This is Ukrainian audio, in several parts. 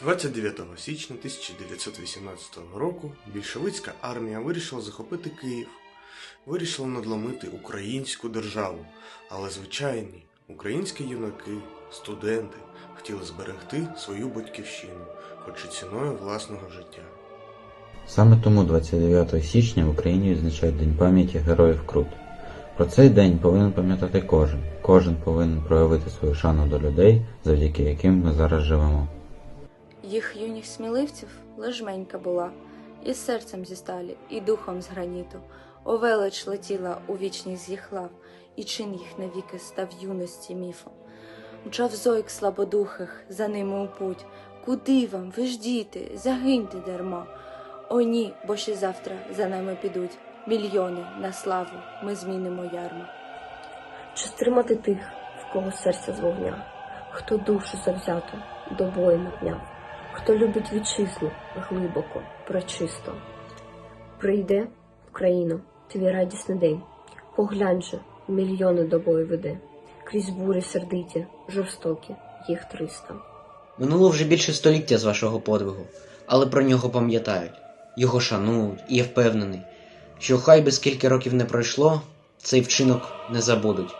29 січня 1918 року більшовицька армія вирішила захопити Київ, вирішила надломити українську державу, але звичайні українські юнаки, студенти хотіли зберегти свою батьківщину, хоч і ціною власного життя. Саме тому 29 січня в Україні відзначають День пам'яті героїв Крут. Про цей день повинен пам'ятати кожен. Кожен повинен проявити свою шану до людей, завдяки яким ми зараз живемо. Їх юних сміливців лежменька була, і серцем зі сталі, і духом з граніту. Овелич летіла у вічність з їх лав, і чин їх навіки став юності міфом. Мчав зойк слабодухих за ними у путь. Куди вам, ви ж діти, загиньте дарма. О ні, бо ще завтра за нами підуть. Мільйони на славу ми змінимо ярма. Чи стримати тих, в кого серце з вогня, хто душу завзято до бою напняв, хто любить вітчизну глибоко, прочисто. Прийде, Україно, твій радісний день, поглянь же, мільйони до бою веде, крізь бурі сердиті, жорстокі, їх триста. Минуло вже більше століття з вашого подвигу, але про нього пам'ятають, його шанують, і я впевнений, що хай би скільки років не пройшло, цей вчинок не забудуть.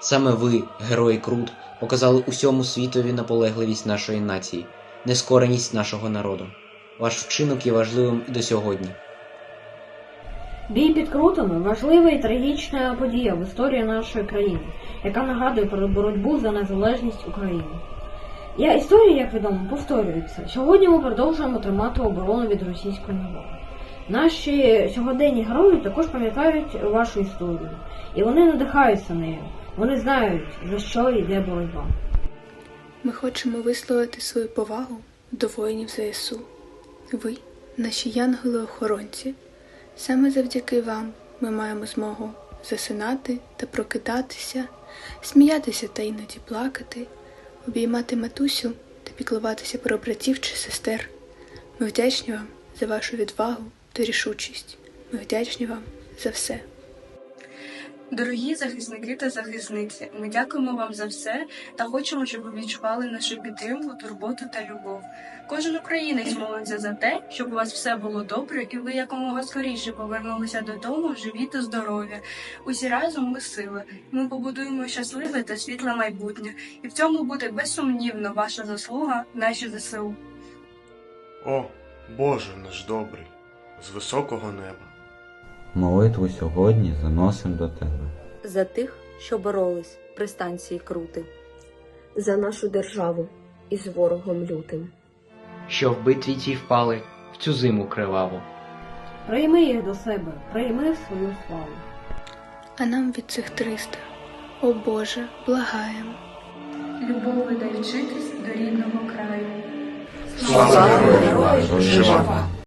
Саме ви, герої Крут, показали усьому світові наполегливість нашої нації, нескореність нашого народу. Ваш вчинок є важливим і до сьогодні. Бій під Крутами важлива і трагічна подія в історії нашої країни, яка нагадує про боротьбу за незалежність України. Я історія, як відомо, повторюється. Сьогодні ми продовжуємо тримати оборону від російської навали. Наші сьогоденні герої також пам'ятають вашу історію, і вони надихаються нею. Вони знають, за що йде боротьба. Ми хочемо висловити свою повагу до воїнів ЗСУ. Ви, наші янголи-охоронці. Саме завдяки вам ми маємо змогу засинати та прокидатися, сміятися та іноді плакати, обіймати матусю та піклуватися про братів чи сестер. Ми вдячні вам за вашу відвагу та рішучість. Ми вдячні вам за все. Дорогі захисники та захисниці, ми дякуємо вам за все та хочемо, щоб ви відчували нашу підтримку, турботу та любов. Кожен українець молиться за те, щоб у вас все було добре, і ви якомога скоріше повернулися додому, живі та здорові. Усі разом ми сила. Ми побудуємо щасливе та світле майбутнє, і в цьому буде безсумнівно ваша заслуга, наші ЗСУ. О, Боже наш добрий, з високого неба. Молитву сьогодні заносим до тебе. За тих, що боролись при станції Крути. За нашу державу із ворогом лютим. Що в битві ті впали в цю зиму криваву. Прийми їх до себе, прийми в свою славу. А нам від цих триста, о Боже, благаємо. Любови дай вчитись до рідного краю. Слава героям! Жива!